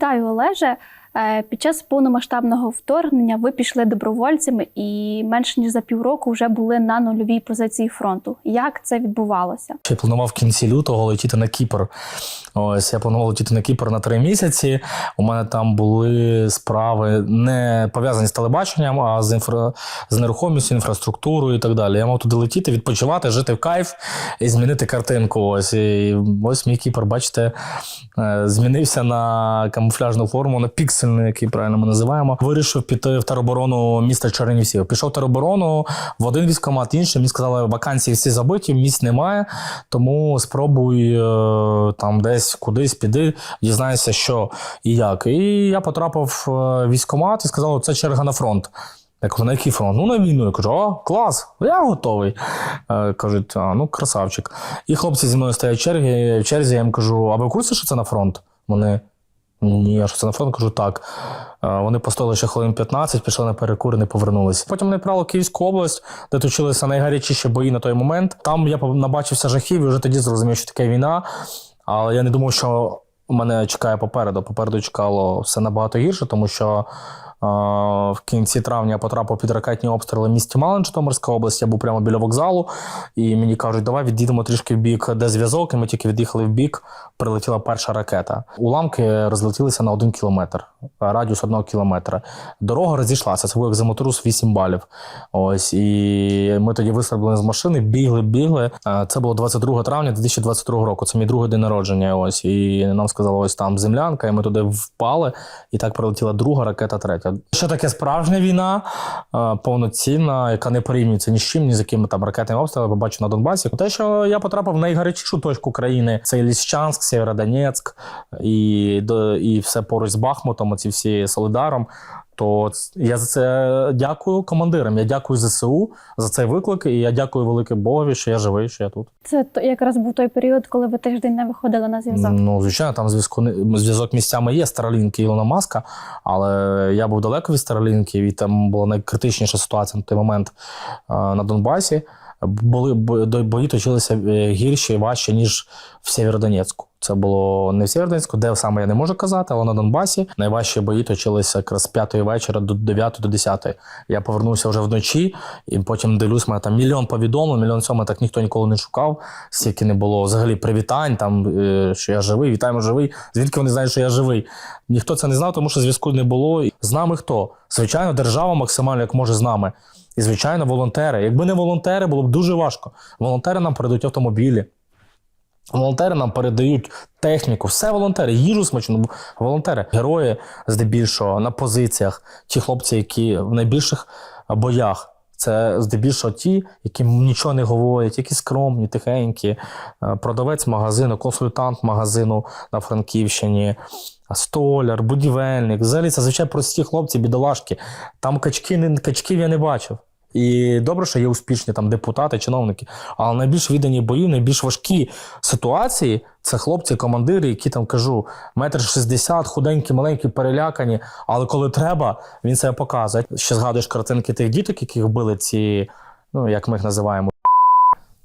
Вітаю, Олеже. Е, Під час повномасштабного вторгнення ви пішли добровольцями і менше ніж за півроку вже були на нульовій позиції фронту. Як це відбувалося? Я планував в кінці лютого летіти на Кіпр. Ось я планував летіти на Кіпр на три місяці. У мене там були справи не пов'язані з телебаченням, а з інфра... з нерухомістю, інфраструктурою і так далі. Я мав туди летіти, відпочивати, жити в кайф і змінити картинку. Ось і ось мій Кіпр, бачите, е, змінився на камуфляжну форму, на піксельну, який правильно ми називаємо. Вирішив піти в тероборону міста Чернівців. Пішов в тероборону в один військкомат, інший. Мені сказали, вакансії всі забиті, місць немає. Тому спробуй е, там десь кудись піди, дізнайся, що і як. І я потрапив е, в військкомат і сказали, це черга на фронт. Я кажу, на який фронт? Ну, на війну. Я кажу, о, клас, я готовий. Е, кажуть, а, ну, красавчик. І хлопці зі мною стоять в черзі, в черзі, я їм кажу, а ви в курсі, що це на фронт? Вони. Ні, це на фронт? Кажу, так. Е, Вони постояли ще хвилин 15, пішли на перекур і не повернулися. Потім мене відправили в Київську область, де точилися найгарячіші бої на той момент. Там я набачився жахів і вже тоді зрозумів, що таке війна. Але я не думав, що мене чекає попереду. Попереду чекало все набагато гірше, тому що в кінці травня потрапив під ракетні обстріли в місті Малин, Житомирська область. Я був прямо біля вокзалу, і мені кажуть, давай відійдемо трішки в бік, де зв'язок. І ми тільки від'їхали в бік, прилетіла перша ракета. Уламки розлетілися на один кілометр, радіус одного кілометра. Дорога розійшлася. Це був як землетрус 8 балів. Ось і ми тоді вистрибли з машини, бігли, бігли. Це було 22 травня 2022 року. Це мій другий день народження. Ось і нам сказали, ось там землянка, і ми туди впали. І так прилетіла друга ракета, третя. Що таке справжня війна, е, повноцінна, яка не порівнюється ні з чим, ні з якими там ракетними обстрілами побачу на Донбасі. Те, що я потрапив в найгарячішу точку країни, це Ліщанськ, Сєвєродонецьк і, і все поруч з Бахмутом, оці всі Солидаром. То я за це дякую командирам. Я дякую ЗСУ за цей виклик, і я дякую велике Богові, що я живий, що я тут. Це якраз був той період, коли ви тиждень не виходили на зв'язок. Ну, звичайно, там зв'язку зв'язок місцями є Старолінки і Ілона Маска, але я був далеко від Старолінки, і там була найкритичніша ситуація на той момент е, на Донбасі. Були бої точилися е, гірші і важче, ніж в Сєвєродонецьку. Це було не в Сєвєродонецьку, де саме я не можу казати, але на Донбасі найважчі бої точилися якраз з 5 вечора до 9 до 10. Я повернувся вже вночі, і потім дивлюсь, мене там мільйон повідомлень, мільйон сьоме так ніхто ніколи не шукав. Стільки не було взагалі привітань, там, е, що я живий, вітаємо живий. Звідки вони знають, що я живий? Ніхто це не знав, тому що зв'язку не було. З нами хто? Звичайно, держава максимально як може з нами. І, звичайно, волонтери. Якби не волонтери, було б дуже важко. Волонтери нам передають автомобілі. Волонтери нам передають техніку, все волонтери, їжу смачну. Волонтери, герої здебільшого на позиціях, ті хлопці, які в найбільших боях. Це здебільшого ті, які нічого не говорять, які скромні, тихенькі, Е, продавець магазину, консультант магазину на Франківщині, столяр, будівельник. Взагалі це звичайно прості хлопці, бідолашки. Там качки, качків я не бачив. І добре, що є успішні там депутати, чиновники. Але найбільш віддані бої, найбільш важкі ситуації це хлопці, командири, які там кажу, метр шістдесят, худенькі, маленькі, перелякані. Але коли треба, він себе показує. Ще згадуєш картинки тих діток, яких били ці, ну як ми їх називаємо.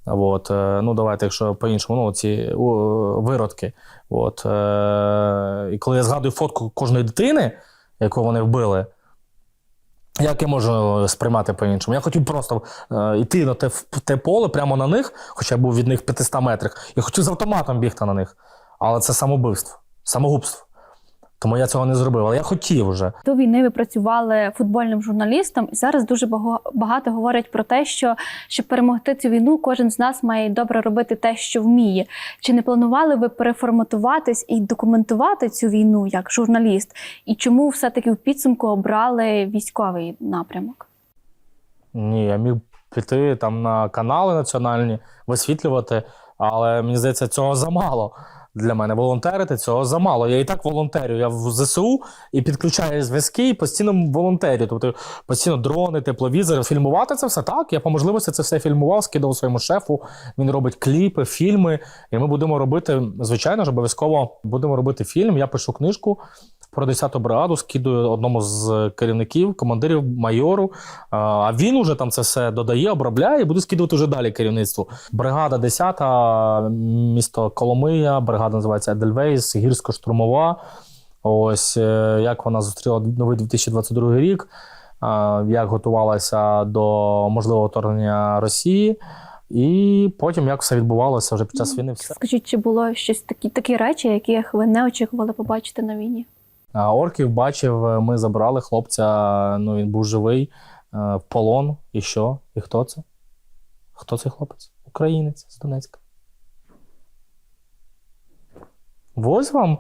От, е, ну давайте, якщо по-іншому, ну ці виродки. От, е, і коли я згадую фотку кожної дитини, яку вони вбили, як я можу сприймати по-іншому? Я хотів просто е, йти на те, в те поле прямо на них, хоча був від них в 500 метрах, і хотів з автоматом бігти на них. Але це самобивство, самогубство. Тому я цього не зробив. Але я хотів вже. До війни ви працювали футбольним журналістом, і зараз дуже багато говорять про те, що щоб перемогти цю війну, кожен з нас має добре робити те, що вміє. Чи не планували ви переформатуватись і документувати цю війну як журналіст? І чому все-таки в підсумку обрали військовий напрямок? Ні, я міг піти там на канали національні, висвітлювати, але мені здається, цього замало. Для мене волонтерити цього замало. Я і так волонтерю. Я в ЗСУ і підключаю зв'язки, і постійно волонтерю. Тобто постійно дрони, тепловізори. Фільмувати це все так. Я по можливості це все фільмував, скидав своєму шефу. Він робить кліпи, фільми. І ми будемо робити, звичайно ж, обов'язково будемо робити фільм. Я пишу книжку про 10-ту бригаду, скидую одному з керівників, командирів, майору. А, він уже там це все додає, обробляє і буде скидувати вже далі керівництву. Бригада 10-та, місто Коломия, бригада називається Едельвейс, гірсько-штурмова. Ось е, як вона зустріла новий 2022 рік, як готувалася до можливого вторгнення Росії, і потім як все відбувалося вже під час війни. Все. Скажіть, чи було щось такі, такі речі, яких ви не очікували побачити на війні? Орків бачив, е, ми забрали хлопця, ну він був живий е, в полон. І що? І хто це? Хто цей хлопець? Українець з Донецька. Ось вам.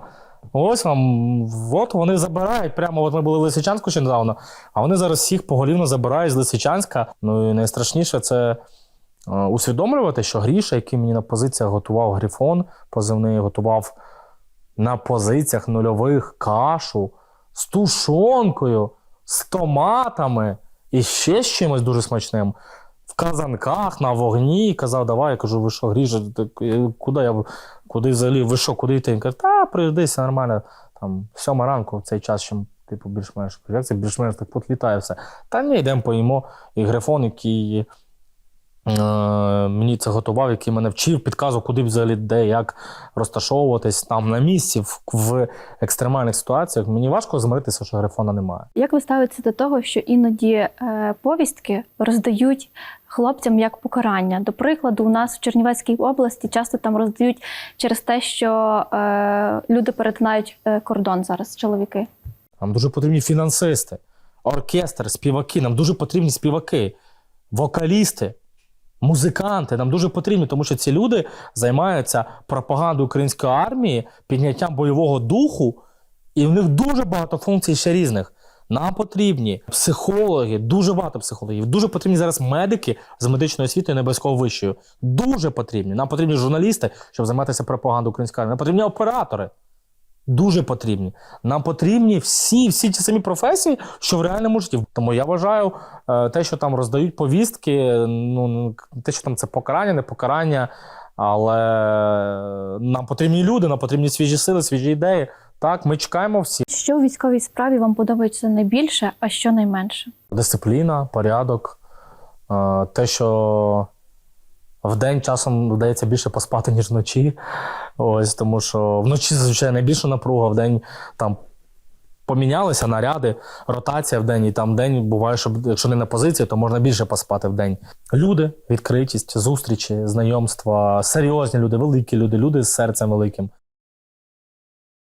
Ось вам, от вони забирають. Прямо от ми були в Лисичанську ще недавно, а вони зараз всіх поголівно забирають з Лисичанська. Ну і найстрашніше це е, усвідомлювати, що Гріша, який мені на позиціях готував Грифон, позивний готував на позиціях нульових кашу з тушонкою, з томатами і ще з чимось дуже смачним. В казанках на вогні казав, давай, я кажу, ви що, Гріша, ти- е, куди я куди взагалі, ви що, куди йти? Він каже, та приїди, все нормально. Там сьома ранку в цей час, чим типу, більш-менш. Як це більш-менш так подлітає все. Та ні, йдемо поїмо. І грифон, який мені це готував, який мене вчив, підказував, куди взагалі де, як розташовуватись там на місці, в, в екстремальних ситуаціях. Мені важко змиритися, що грифона немає. Як ви ставитеся до того, що іноді е, повістки роздають хлопцям як покарання? До прикладу, у нас в Чернівецькій області часто там роздають через те, що е, люди перетинають е, кордон зараз, чоловіки. Нам дуже потрібні фінансисти, оркестр, співаки. Нам дуже потрібні співаки, вокалісти, музиканти. Нам дуже потрібні, тому що ці люди займаються пропагандою української армії, підняттям бойового духу, і в них дуже багато функцій ще різних. Нам потрібні психологи, дуже багато психологів. Дуже потрібні зараз медики з медичною освітою небезково вищою. Дуже потрібні. Нам потрібні журналісти, щоб займатися пропагандою української армії. Нам потрібні оператори. Дуже потрібні. Нам потрібні всі, всі ті самі професії, що в реальному житті. Тому я вважаю, е, те, що там роздають повістки, ну ну, те, що там це покарання, не покарання. Але нам потрібні люди, нам потрібні свіжі сили, свіжі ідеї. Так, ми чекаємо всі. Що в військовій справі вам подобається найбільше, а що найменше? Дисципліна, порядок, е, те, що в день часом вдається більше поспати, ніж вночі. Ось, тому що вночі зазвичай найбільша напруга, в день там помінялися наряди, ротація в день, і там день буває, що якщо не на позиції, то можна більше поспати в день. Люди, відкритість, зустрічі, знайомства, серйозні люди, великі люди, люди з серцем великим.